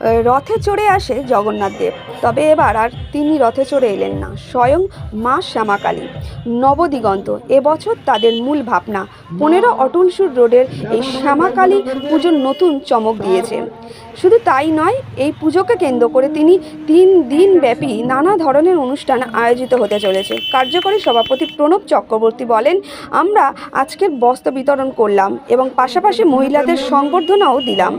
রথে চড়ে আসে জগন্নাথ দেব। তবে এবার আর তিনি রথে চড়ে এলেন না, স্বয়ং মা শ্যামাকালী। নবদিগন্ত, এবছর তাদের মূল ভাবনা, পনেরো অটলসুর রোডের এই শ্যামাকালী পুজোর নতুন চমক দিয়েছে। শুধু তাই নয়, এই পুজোকে কেন্দ্র করে তিনি তিন দিন ব্যাপী নানা ধরনের অনুষ্ঠান আয়োজিত হতে চলেছে। কার্যকরী সভাপতি প্রণব চক্রবর্তী বলেন, আমরা আজকের বস্ত্র বিতরণ করলাম এবং পাশাপাশি মহিলাদের সংবর্ধনাও দিলাম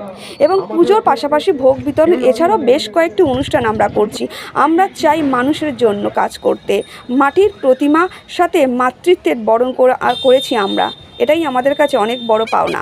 এবং পুজোর পাশাপাশি ভোগ বিতরণ, এছাড়াও বেশ কয়েকটি অনুষ্ঠান আমরা করছি। আমরা চাই মানুষের জন্য কাজ করতে। মাটির প্রতিমা সাথে মাতৃত্বের বরণ করে, করেছি আমরা। এটাই আমাদের কাছে অনেক বড় পাওনা।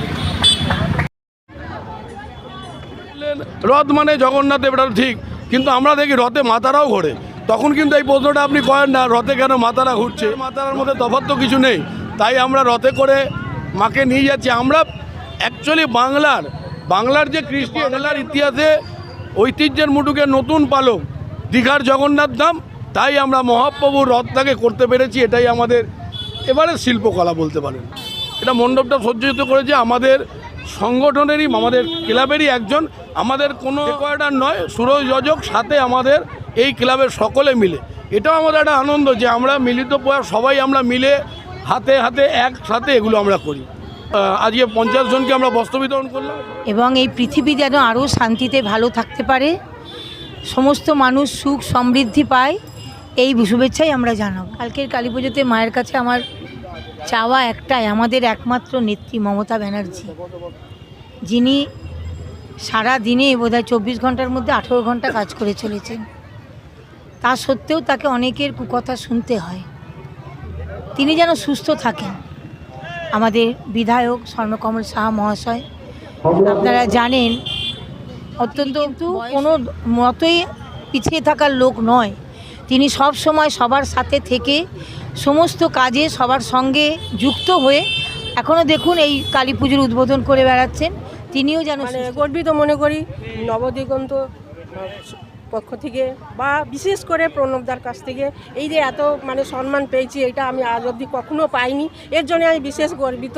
রথ মানে জগন্নাথ দেব ঠিক। কিন্তু আমরা দেখি রথে মাতারাও ঘোরে। তখন কিন্তু এই প্রশ্নটা আপনি করেন না, রথে কেন মাতারা ঘুরছে? মাতারার মধ্যে তফাৎ তো কিছু নেই। তাই আমরা রথে করে মাকে নিয়ে যাচ্ছি। আমরা অ্যাকচুয়ালি বাংলার বাংলার যে কৃষ্টি বাংলার ইতিহাসে ঐতিহ্যের মুটুকে নতুন পালক, দীঘার জগন্নাথ ধাম, তাই আমরা মহাপ্রভুর রথটাকে করতে পেরেছি, এটাই আমাদের এবারে শিল্পকলা বলতে পারেন। এটা মণ্ডপটা সজ্জিত করেছে আমাদের সংগঠনেরই, আমাদের ক্লাবেরই একজন আমাদের কোনো কোয়ার্টার নয়, সুরজ যোজক সাথে আমাদের এই ক্লাবের সকলে মিলে। এটাও আমাদের একটা আনন্দ যে আমরা মিলিত সবাই আমরা মিলে হাতে হাতে একসাথে এগুলো আমরা করি। আজকে পঞ্চাশ জনকে আমরা বস্ত্র বিতরণ করলাম। এবং এই পৃথিবী যেন আরও শান্তিতে ভালো থাকতে পারে, সমস্ত মানুষ সুখ সমৃদ্ধি পায়, এই শুভেচ্ছাই আমরা জানাব। কালকের কালী পুজোতে মায়ের কাছে আমার চাওয়া একটাই, আমাদের একমাত্র নেত্রী মমতা ব্যানার্জি। যিনি সারা দিনে বোধহয় চব্বিশ ঘণ্টার মধ্যে আঠেরো ঘণ্টা কাজ করে চলেছেন। তা সত্ত্বেও তাকে অনেকের কুকথা শুনতে হয়। তিনি যেন সুস্থ থাকেন। আমাদের বিধায়ক স্বর্ণকমল সাহা মহাশয় আপনারা জানেন অত্যন্ত কিন্তু কোনো মতোই পিছিয়ে থাকার লোক নয়। তিনি সব সময় সবার সাথে থেকে সমস্ত কাজে সবার সঙ্গে যুক্ত হয়ে এখনও দেখুন এই কালী পুজোর উদ্বোধন করে বেড়াচ্ছেন। তিনিও যেন মানে গর্বিত মনে করি নবদিগন্ত পক্ষ থেকে বা বিশেষ করে প্রণবদার কাছ থেকে। এই যে এত মানে সম্মান পেয়েছি এটা আমি আজ অবধি কখনো পাইনি। এর জন্য আমি বিশেষ গর্বিত।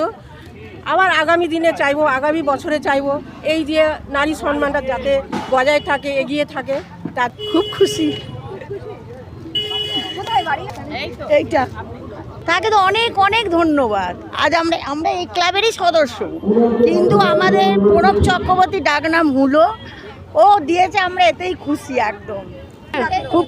আবার আগামী দিনে চাইব আগামী বছরে চাইব এই যে নারী সম্মানটা যাতে বজায় থাকে এগিয়ে থাকে তার খুব খুশি। এইটা। তাকে তো অনেক অনেক ধন্যবাদ। আজ আমরা আমরা এই ক্লাবেরই সদস্য। কিন্তু আমাদের প্রণব চক্রবর্তী ডাকনাম হলো। ও দিয়েছে, আমরা এতেই খুশি একদম। খুব